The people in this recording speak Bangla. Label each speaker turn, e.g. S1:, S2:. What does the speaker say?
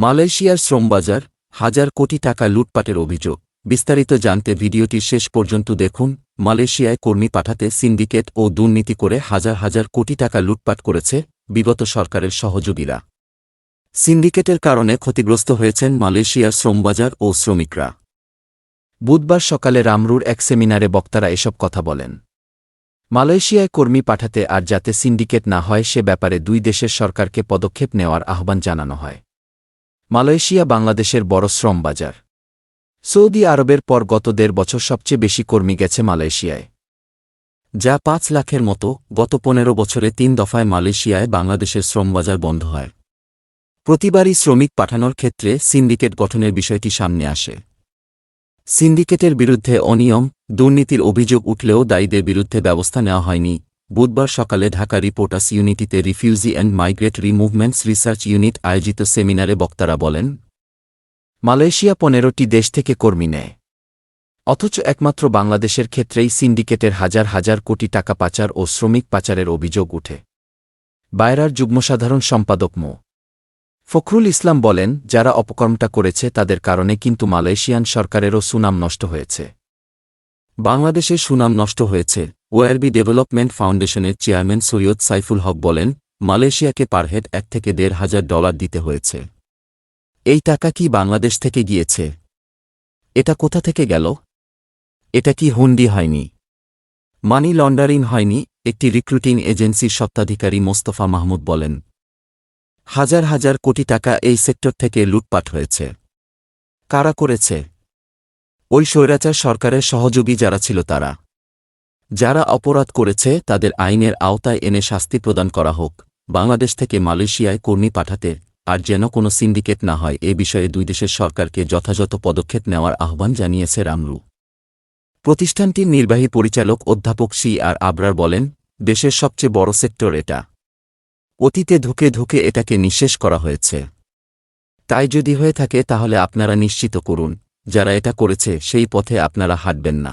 S1: মালয়েশিয়ার শ্রমবাজার, হাজার কোটি টাকা লুটপাটের অভিযোগ। বিস্তারিত জানতে ভিডিওটি শেষ পর্যন্ত দেখুন। মালয়েশিয়ায় কর্মী পাঠাতে সিন্ডিকেট ও দুর্নীতি করে হাজার হাজার কোটি টাকা লুটপাট করেছে বিগত সরকারের সহযোগীরা। সিন্ডিকেটের কারণে ক্ষতিগ্রস্ত হয়েছেন মালয়েশিয়ার শ্রমবাজার ও শ্রমিকরা। বুধবার সকালে রামরুর এক সেমিনারে বক্তারা এসব কথা বলেন। মালয়েশিয়ায় কর্মী পাঠাতে আর যাতে সিন্ডিকেট না হয় সে ব্যাপারে দুই দেশের সরকারকে পদক্ষেপ নেওয়ার আহ্বান জানানো হয়। মালয়েশিয়া বাংলাদেশের বড় শ্রম বাজার। সৌদি আরবের পর গত দেড় বছর সবচেয়ে বেশি কর্মী গেছে মালয়েশিয়ায়। যা পাঁচ লাখের মতো গত পনেরো বছরে তিন দফায় মালয়েশিয়ায় বাংলাদেশের শ্রমবাজার বন্ধ হয়। প্রতিবারই শ্রমিক পাঠানোর ক্ষেত্রে সিন্ডিকেট গঠনের বিষয়টি সামনে আসে। সিন্ডিকেটের বিরুদ্ধে অনিয়ম, দুর্নীতির অভিযোগ উঠলেও দায়ীদের বিরুদ্ধে ব্যবস্থা নেওয়া হয়নি। বুধবার সকালে ঢাকা রিপোর্টার্স ইউনিটিতে refugee and migratory movements research unit আয়োজিত সেমিনারে বক্তারা বলেন, মালয়েশিয়া পনেরোটি দেশ থেকে কর্মী নেয়। অথচ একমাত্র বাংলাদেশের ক্ষেত্রেই সিন্ডিকেটের হাজার হাজার কোটি টাকা পাচার ও শ্রমিক পাচারের অভিযোগ উঠে। বায়রার যুগ্মসাধারণ সম্পাদক মো. ফখরুল ইসলাম বলেন, যারা অপকর্মটা করেছে তাদের কারণে কিন্তু মালয়েশিয়ান সরকারেরও সুনাম নষ্ট হয়েছে। বাংলাদেশের সুনাম নষ্ট হয়েছে ওয়ারবি ডেভেলপমেন্ট ফাউন্ডেশনের চেয়ারম্যান সৈয়দ সাইফুল হক বলেন, মালয়েশিয়াকে পারহেড এক থেকে দেড় হাজার ডলার দিতে হয়েছে। এই টাকা কি বাংলাদেশ থেকে গিয়েছে? এটা কোথা থেকে গেল? এটা কি হুন্ডি হয়নি? মানি লন্ডারিং হয়নি, একটি রিক্রুটিং এজেন্সির সত্ত্বাধিকারী মোস্তফা মাহমুদ বলেন। হাজার হাজার কোটি টাকা এই সেক্টর থেকে লুটপাট হয়েছে। কারা করেছে? ওই স্বৈরাচার সরকারের সহযোগী যারা ছিল তারা। যারা অপরাধ করেছে, তাদের আইনের আওতায় এনে শাস্তি প্রদান করা হোক। বাংলাদেশ থেকে মালয়েশিয়ায় কর্মী পাঠাতে আর যেন কোনো সিন্ডিকেট না হয়, এ বিষয়ে দুই দেশের সরকারকে যথাযথ পদক্ষেপ নেওয়ার আহ্বান জানিয়েছে রামরু। প্রতিষ্ঠানটির নির্বাহী পরিচালক অধ্যাপক সি আর আবরার বলেন, দেশের সবচেয়ে বড় সেক্টর এটা। অতীতে ধুকে ধুকে এটাকে নিঃশেষ করা হয়েছে। তাই যদি হয়ে থাকে, তাহলে আপনারা নিশ্চিত করুন। যারা এটা করেছে সেই পথে আপনারা হাঁটবেন না।